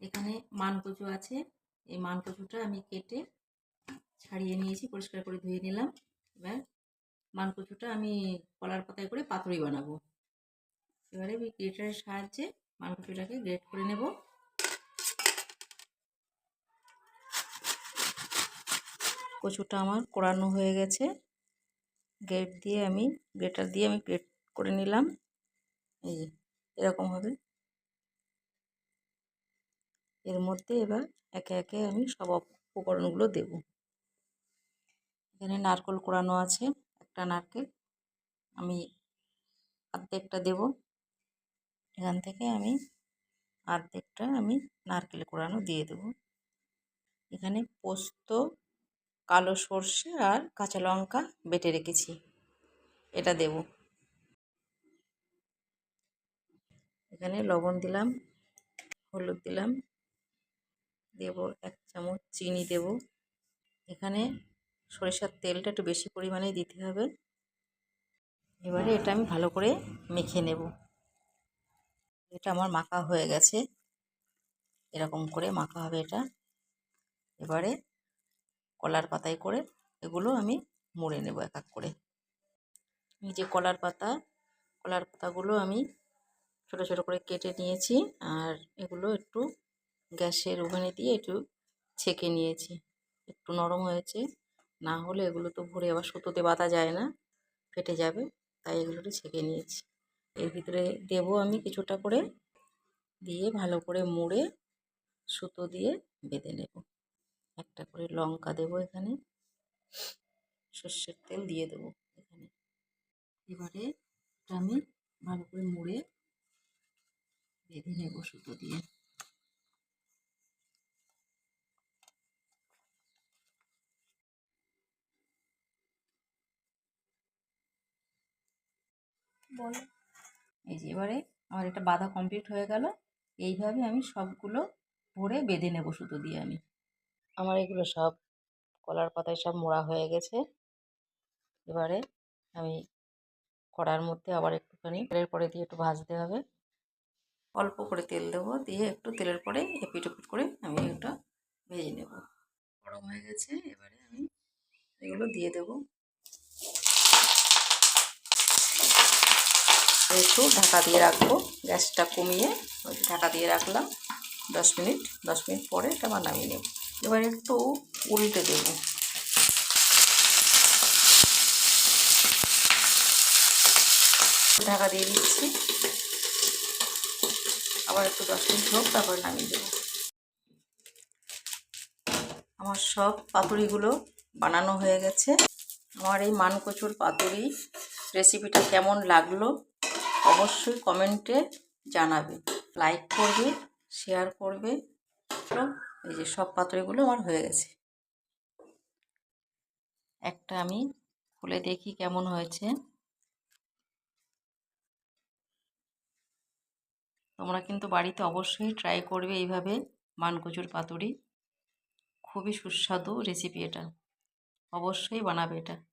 এখানে মানকচু আছে। এই মানকচুটা আমি কেটে ছাড়িয়ে নিয়েছি, পরিষ্কার করে ধুয়ে নিলাম। এবার মানকচুটা আমি কলার পাতায় করে পাতুরি বানাবো। এবারে আমি গ্রেটারের সাহায্যে মানকচুটাকে গ্রেট করে নেব। কচুটা আমার কোড়ানো হয়ে গেছে। গ্রেট দিয়ে আমি, গ্রেটার দিয়ে আমি গ্রেট করে নিলাম। এই এরকম হবে। এর মধ্যে এবার একে একে আমি সব উপকরণগুলো দেব। এখানে নারকোল কোড়ানো আছে, একটা নারকেল। আমি অর্ধেকটা দেব। এখান থেকে আমি অর্ধেকটা আমি নারকেল কোড়ানো দিয়ে দেব। এখানে পোস্ত, কালো সর্ষে আর কাঁচা লঙ্কা বেটে রেখেছি। এটা দেব। এখানে লবণ দিলাম, হলুদ দিলাম। দেব, এক চামচ চিনি দেব। এখানে সরিষার তেলটা একটু বেশি পরিমাণেই দিতে হবে। এবারে এটা আমি ভালো করে মেখে নেব। এটা আমার মাখা হয়ে গেছে। এরকম করে মাখা হবে এটা। এবারে কলার পাতায় করে এগুলো আমি মুড়ে নেব এক এক করে। এই যে কলার পাতা, কলার পাতাগুলো আমি ছোটো ছোটো করে কেটে নিয়েছি। আর এগুলো একটু গ্যাসের ওভেনে দিয়ে একটু ছেঁকে নিয়েছি। একটু নরম হয়েছে। না হলে এগুলো তো ভরে আবার সুতোতে বাঁধা যায় না, ফেটে যাবে। তাই এগুলো একটু ছেঁকে নিয়েছি। এর ভিতরে দেব আমি কিছুটা করে দিয়ে ভালো করে মুড়ে সুতো দিয়ে বেঁধে নেব। একটা করে লঙ্কা দেব এখানে। সর্ষের তেল দিয়ে দেবো এখানে। এবারে আমি ভালো করে মুড়ে বেঁধে নেব সুতো দিয়ে। বলো। এই যে এবারে আমার এটা বাঁধা কমপ্লিট হয়ে গেল। এইভাবে আমি সবগুলো ভরে বেঁধে নেব সুতো দিয়ে আমি। আমার এগুলো সব কলার পাতায় সব মোড়া হয়ে গেছে। এবারে আমি কড়ার মধ্যে আবার একটুখানি তেলের পরে দিয়ে একটু ভাজতে হবে। অল্প করে তেল দেবো, দিয়ে একটু তেলের পরে এপিট করে আমি এটা ভেজে নেব। গরম হয়ে গেছে, এবারে আমি এগুলো দিয়ে দেবো। একটু ঢাকা দিয়ে রাখব। গ্যাসটা কমিয়ে ঢাকা দিয়ে রাখলাম। দশ মিনিট দশ মিনিট পরে এটা নামিয়ে নেব। এবার একটু উল্টে দেব। ঢাকা দিয়ে দিচ্ছি। আবার একটু দশ মিনিট হোক, তারপর নামিয়ে দেবো। আমার সব পাতুরিগুলো বানানো হয়ে গেছে। আমার এই মানকচুর পাতুরি রেসিপিটা কেমন লাগল অবশ্যই কমেন্টে জানাবে। লাইক করবে, শেয়ার করবে। এই যে সব পাতুরিগুলো আমার হয়ে গেছে। একটা আমি খুলে দেখি কেমন হয়েছে। তোমরা কিন্তু বাড়িতে অবশ্যই ট্রাই করবে এইভাবে মানকচুর পাতুরি। খুবই সুস্বাদু রেসিপি এটা। অবশ্যই বানাবে এটা।